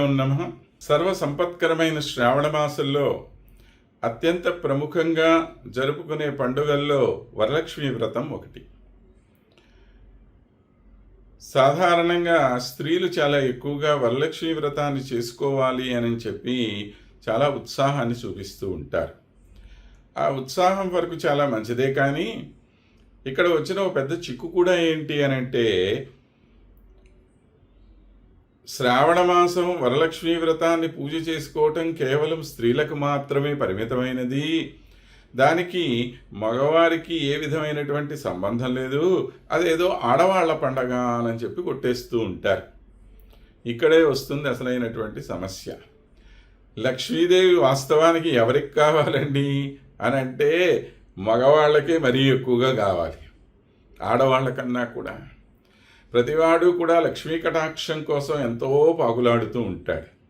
శ్రీగురుభ్యో నమ. సర్వసంపత్కరమైన శ్రావణ మాసంలో అత్యంత ప్రముఖంగా జరుపుకునే పండుగల్లో వరలక్ష్మి వ్రతం ఒకటి. సాధారణంగా స్త్రీలు చాలా ఎక్కువగా వరలక్ష్మి వ్రతాన్ని చేసుకోవాలి అని చెప్పి చాలా ఉత్సాహాన్ని చూపిస్తూ ఉంటారు. ఆ ఉత్సాహం వరకు చాలా మంచిదే కానీ ఇక్కడ వచ్చిన ఒక పెద్ద చిక్కు కూడా ఏంటి అని అంటే శ్రావణ మాసం వరలక్ష్మీ వ్రతాన్ని పూజ చేసుకోవటం కేవలం స్త్రీలకు మాత్రమే పరిమితమైనది. దానికి మగవారికి ఏ విధమైనటువంటి సంబంధం లేదు. అదేదో ఆడవాళ్ళ పండగ అని చెప్పి కొట్టేస్తూ ఉంటారు. ఇక్కడే వస్తుంది అసలైనటువంటి సమస్య. లక్ష్మీదేవి వాస్తవానికి ఎవరికి కావాలండి? అని అంటే మగవాళ్ళకే మరీ ఎక్కువగా కావాలి. ఆడవాళ్ళకన్నా కూడా. ప్రతివాడు కూడా లక్ష్మీ కటాక్షం కోసం ఎంతో పాగులాడుతూ ఉంటాడు.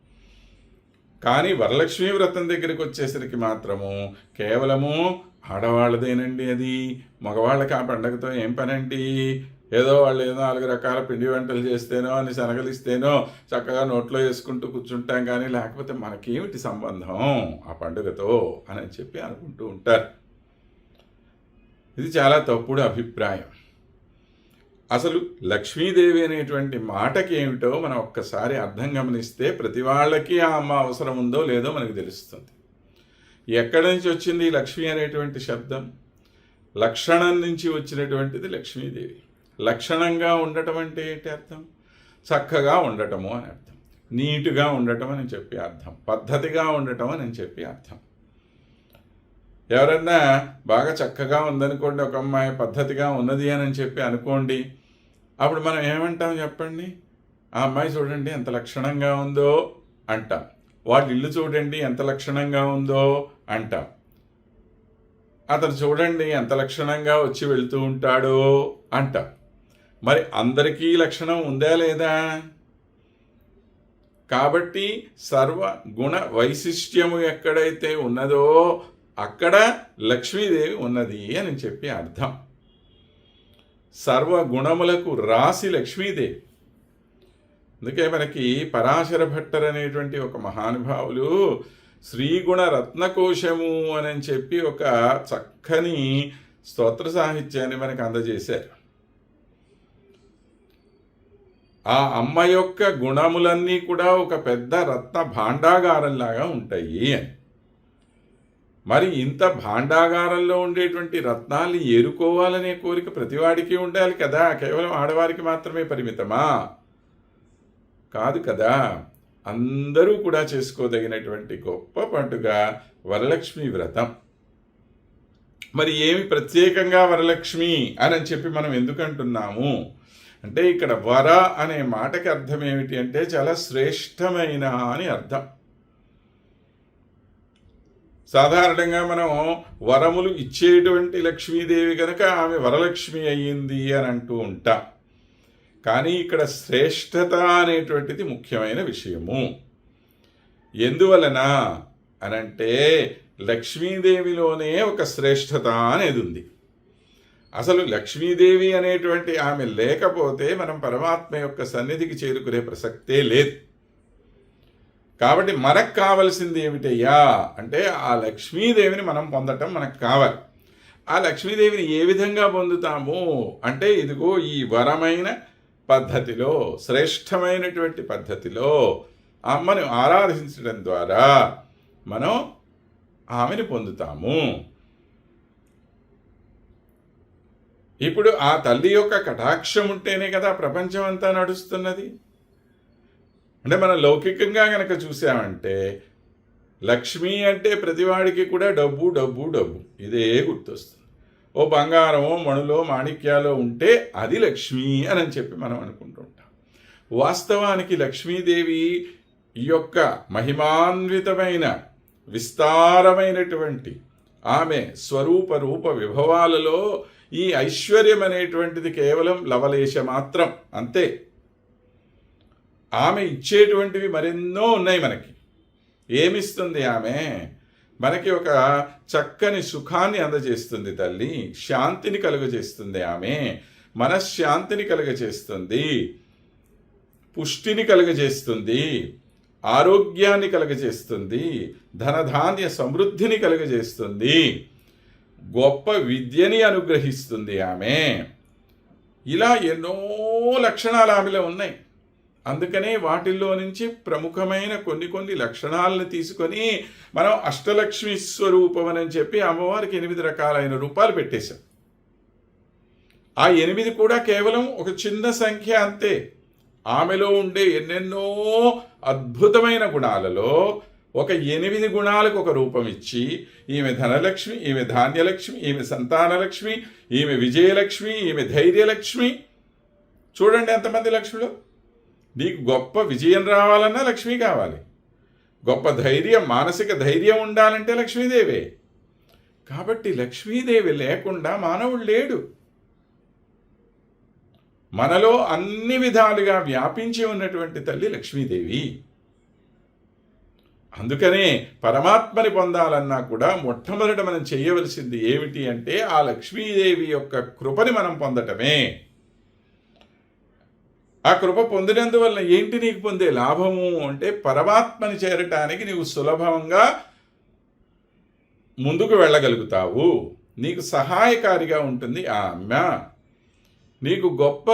కానీ వరలక్ష్మీ వ్రతం దగ్గరికి వచ్చేసరికి మాత్రము కేవలము ఆడవాళ్ళదేనండి అది. మగవాళ్ళకి ఆ పండగతో ఏం పనండి? ఏదో వాళ్ళు ఏదో నాలుగు రకాల పిండి వంటలు చేస్తేనో అని శనగలిస్తేనో చక్కగా నోట్లో వేసుకుంటూ కూర్చుంటాం కానీ లేకపోతే మనకేమిటి సంబంధం ఆ పండుగతో అని చెప్పి అనుకుంటూ ఉంటారు. ఇది చాలా తప్పుడు అభిప్రాయం. అసలు లక్ష్మీదేవి అనేటువంటి మాటకి ఏమిటో మనం ఒక్కసారి అర్థం గమనిస్తే ప్రతి వాళ్ళకి ఆ అమ్మ అవసరం ఉందో లేదో మనకు తెలుస్తుంది. ఎక్కడి నుంచి వచ్చింది లక్ష్మి అనేటువంటి శబ్దం? లక్షణం నుంచి వచ్చినటువంటిది లక్ష్మీదేవి. లక్షణంగా ఉండటం అంటే ఏంటి అర్థం? చక్కగా ఉండటము అని అర్థం. నీటుగా ఉండటం అని చెప్పి అర్థం. పద్ధతిగా ఉండటం అని చెప్పి అర్థం. ఎవరన్నా బాగా చక్కగా ఉందనుకోండి ఒక అమ్మాయి పద్ధతిగా ఉన్నది అని చెప్పి అనుకోండి అప్పుడు మనం ఏమంటాం చెప్పండి? ఆ అమ్మాయి చూడండి ఎంత లక్షణంగా ఉందో అంటాం. వాళ్ళ ఇల్లు చూడండి ఎంత లక్షణంగా ఉందో అంటాం. అతను చూడండి ఎంత లక్షణంగా వచ్చి వెళ్తూ ఉంటాడో అంటాం. మరి అందరికీ లక్షణం ఉందా లేదా? కాబట్టి సర్వ గుణ వైశిష్ట్యము ఎక్కడైతే ఉన్నదో అక్కడ లక్ష్మీదేవి ఉన్నది అని చెప్పి అర్థం. సర్వగుణములకు రాసి లక్ష్మీదేవి. అందుకే మనకి పరాశర భట్టర్ అనేటువంటి ఒక మహానుభావులు శ్రీగుణ రత్నకోశము అని చెప్పి ఒక చక్కని స్తోత్ర సాహిత్యాన్ని మనకు అందజేశారు. ఆ అమ్మ యొక్క గుణములన్నీ కూడా ఒక పెద్ద రత్న భాండాగారంలాగా ఉంటాయి అని. మరి ఇంత భాండాగారంలో ఉండేటువంటి రత్నాల్ని ఏరుకోవాలనే కోరిక ప్రతివాడికి ఉండాలి కదా. కేవలం ఆడవారికి మాత్రమే పరిమితమా? కాదు కదా. అందరూ కూడా చేసుకోదగినటువంటి గొప్ప పండుగ వరలక్ష్మి వ్రతం. మరి ఏమి ప్రత్యేకంగా వరలక్ష్మి అని చెప్పి మనం ఎందుకంటున్నాము? అంటే ఇక్కడ వర అనే మాటకి అర్థం ఏమిటి అంటే చాలా శ్రేష్టమైన అని అర్థం. సాధారణంగా మనం వరములు ఇచ్చేటువంటి లక్ష్మీదేవి కనుక ఆమె వరలక్ష్మి అయ్యింది అని అంటూ ఉంటాం. కానీ ఇక్కడ శ్రేష్టత అనేటువంటిది ముఖ్యమైన విషయము. ఎందువలన అనంటే లక్ష్మీదేవిలోనే ఒక శ్రేష్టత అనేది ఉంది. అసలు లక్ష్మీదేవి అనేటువంటి ఆమె లేకపోతే మనం పరమాత్మ యొక్క సన్నిధికి చేరుకునే ప్రసక్తే లేదు. కాబట్టి మనకు కావలసింది ఏమిటయ్యా? అంటే ఆ లక్ష్మీదేవిని మనం పొందటం మనకు కావాలి. ఆ లక్ష్మీదేవిని ఏ విధంగా పొందుతాము? అంటే ఇదిగో ఈ వరమైన పద్ధతిలో శ్రేష్టమైనటువంటి పద్ధతిలో అమ్మను ఆరాధించడం ద్వారా మనం ఆమెను పొందుతాము. ఇప్పుడు ఆ తల్లి యొక్క కటాక్షం ఉంటేనే కదా ప్రపంచం అంతా నడుస్తున్నది. అంటే మనం లౌకికంగా కనుక చూసామంటే లక్ష్మి అంటే ప్రతివాడికి కూడా డబ్బు డబ్బు డబ్బు. ఇదే గుర్తొస్తుంది. ఓ బంగారమో మణులో మాణిక్యాలో ఉంటే అది లక్ష్మి అని చెప్పి మనం అనుకుంటుంటాం వాస్తవానికి లక్ష్మీదేవి ఈ యొక్క మహిమాన్వితమైన విస్తారమైనటువంటి ఆమె స్వరూప రూప విభవాలలో ఈ ఐశ్వర్యం అనేటువంటిది కేవలం లవలేశ మాత్రం. అంతే. ఆమె ఇచ్చేటువంటివి మరెన్నో ఉన్నాయి మనకి. ఏమిస్తుంది ఆమె? మనకి ఒక చక్కని సుఖాన్ని అందజేస్తుంది తల్లి. శాంతిని కలుగజేస్తుంది ఆమె. మనశ్శాంతిని కలుగజేస్తుంది. పుష్టిని కలుగజేస్తుంది. ఆరోగ్యాన్ని కలుగజేస్తుంది. ధనధాన్య సమృద్ధిని కలుగజేస్తుంది. గొప్ప విద్యని అనుగ్రహిస్తుంది ఆమె. ఇలా ఎన్నో లక్షణాలు ఆమెలో ఉన్నాయి. అందుకనే వాటిల్లో నుంచి ప్రముఖమైన కొన్ని కొన్ని లక్షణాలను తీసుకొని మనం అష్టలక్ష్మి స్వరూపం అని చెప్పి అమ్మవారికి ఎనిమిది రకాలైన రూపాలు పెట్టేశాం. ఆ ఎనిమిది కూడా కేవలం ఒక చిన్న సంఖ్య అంతే. ఆమెలో ఉండే ఎన్నెన్నో అద్భుతమైన గుణాలలో ఒక ఎనిమిది గుణాలకు ఒక రూపం ఇచ్చి ఈమె ధనలక్ష్మి ఈమె ధాన్యలక్ష్మి ఈమె సంతానలక్ష్మి ఈమె విజయలక్ష్మి ఈమె ధైర్యలక్ష్మి. చూడండి ఎంతమంది లక్ష్ములు? నీకు గొప్ప విజయం రావాలన్నా లక్ష్మి కావాలి. గొప్ప ధైర్యం మానసిక ధైర్యం ఉండాలంటే లక్ష్మీదేవే. కాబట్టి లక్ష్మీదేవి లేకుండా మానవుడు లేడు. మనలో అన్ని విధాలుగా వ్యాపించి ఉన్నటువంటి తల్లి లక్ష్మీదేవి. అందుకనే పరమాత్మని పొందాలన్నా కూడా మొట్టమొదట మనం చేయవలసింది ఏమిటి అంటే ఆ లక్ష్మీదేవి యొక్క కృపని మనం పొందటమే. ఆ కృప పొందినందువల్ల ఏంటి నీకు పొందే లాభము అంటే పరమాత్మని చేరటానికి నీవు సులభంగా ముందుకు వెళ్ళగలుగుతావు. నీకు సహాయకారిగా ఉంటుంది. ఆ అమ్మ నీకు గొప్ప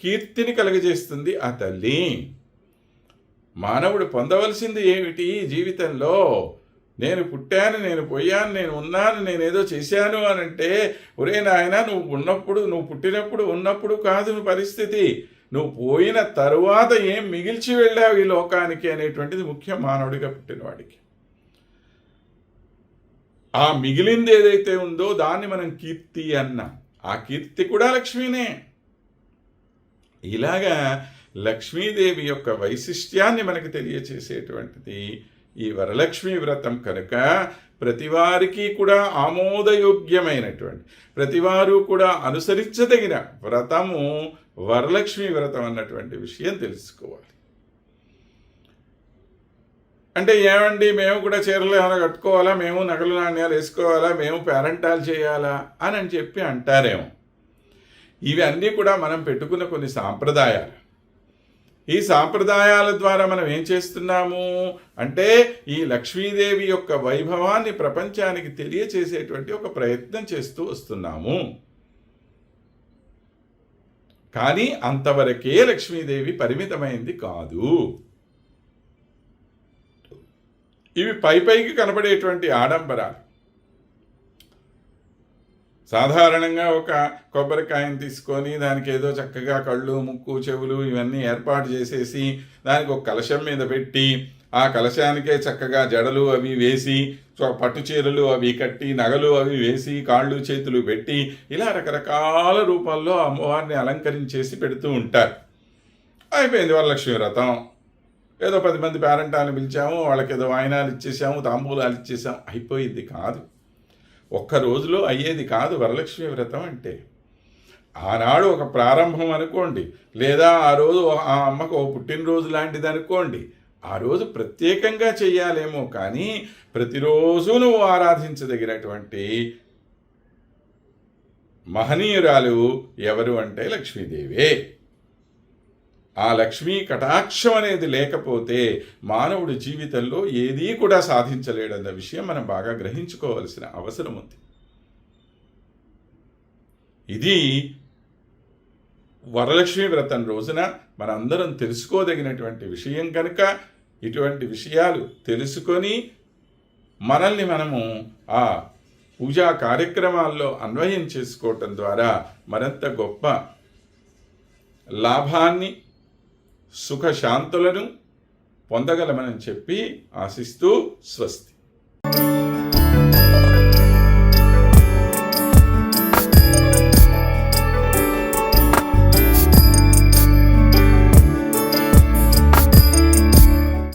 కీర్తిని కలుగజేస్తుంది ఆ తల్లి. మానవుడు పొందవలసింది ఏమిటి? జీవితంలో నేను పుట్టాను నేను పోయాను నేను ఉన్నాను నేను ఏదో చేశాను అని అంటే ఒరే నాయన నువ్వు ఉన్నప్పుడు నువ్వు పుట్టినప్పుడు ఉన్నప్పుడు కాదు నువ్వు పరిస్థితి. నువ్వు పోయిన తరువాత ఏం మిగిల్చి వెళ్ళావు ఈ లోకానికి అనేటువంటిది ముఖ్యం మానవుడిగా పుట్టినవాడికి ఆ మిగిలింది ఏదైతే ఉందో దాన్ని మనం కీర్తి అన్నాం. ఆ కీర్తి కూడా లక్ష్మీనే. ఇలాగా లక్ష్మీదేవి యొక్క వైశిష్ట్యాన్ని మనకు తెలియచేసేటువంటిది ఈ వరలక్ష్మి వ్రతం కనుక ప్రతివారికి కూడా ఆమోదయోగ్యమైనటువంటి ప్రతివారు కూడా అనుసరించదగిన వ్రతము వరలక్ష్మి వ్రతం అన్నటువంటి విషయం తెలుసుకోవాలి. అంటే ఏమండి మేము కూడా చీరలు ఏమైనా కట్టుకోవాలా? మేము నగలు నాణ్యాలు వేసుకోవాలా? మేము పేరెంటాలు చేయాలా? అని అని చెప్పి అంటారేమో. ఇవి అన్నీ కూడా మనం పెట్టుకున్న కొన్ని సాంప్రదాయాలు. ఈ సాంప్రదాయాల ద్వారా మనం ఏం చేస్తున్నాము? అంటే ఈ లక్ష్మీదేవి యొక్క వైభవాన్ని ప్రపంచానికి తెలియచేసేటువంటి ఒక ప్రయత్నం చేస్తూ వస్తున్నాము. కానీ అంతవరకే లక్ష్మీదేవి పరిమితమైంది కాదు. ఇవి పై పైకి కనబడేటువంటి ఆడంబరాలు. సాధారణంగా ఒక కొబ్బరికాయని తీసుకొని దానికి ఏదో చక్కగా కళ్ళు ముక్కు చెవులు ఇవన్నీ ఏర్పాటు చేసేసి దానికి ఒక కలశం మీద పెట్టి ఆ కలశానికే చక్కగా జడలు అవి వేసి పట్టు చీరలు అవి కట్టి నగలు అవి వేసి కాళ్ళు చేతులు పెట్టి ఇలా రకరకాల రూపాల్లో అమ్మవారిని అలంకరించేసి పెడుతూ ఉంటారు. అయిపోయింది వరలక్ష్మి వ్రతం. ఏదో పది మంది పేరెంటాలను పిలిచాము వాళ్ళకి ఏదో వాయినాలు ఇచ్చేసాము తాంబూలాలు ఇచ్చేసాము. అయిపోయింది కాదు. ఒక్క రోజులో అయ్యేది కాదు వరలక్ష్మి వ్రతం అంటే. ఆనాడు ఒక ప్రారంభం అనుకోండి. లేదా ఆ రోజు ఆ అమ్మకు ఓ పుట్టినరోజు లాంటిది అనుకోండి. ఆ రోజు ప్రత్యేకంగా చెయ్యాలేమో కానీ ప్రతిరోజు నువ్వు ఆరాధించదగినటువంటి మహనీయురాలు ఎవరు అంటే లక్ష్మీదేవే. ఆ లక్ష్మీ కటాక్షం అనేది లేకపోతే మానవుడి జీవితంలో ఏదీ కూడా సాధించలేడన్న విషయం మనం బాగా గ్రహించుకోవలసిన అవసరం ఉంది. ఇది వరలక్ష్మి వ్రతం రోజున మనందరం తెలుసుకోదగినటువంటి విషయం కనుక ఇటువంటి విషయాలు తెలుసుకొని మనల్ని మనము ఆ పూజా కార్యక్రమాల్లో అన్వయం చేసుకోవటం ద్వారా మరింత గొప్ప లాభాన్ని సుఖశాంతులను పొందగలమని చెప్పి ఆశిస్తూ స్వస్తి.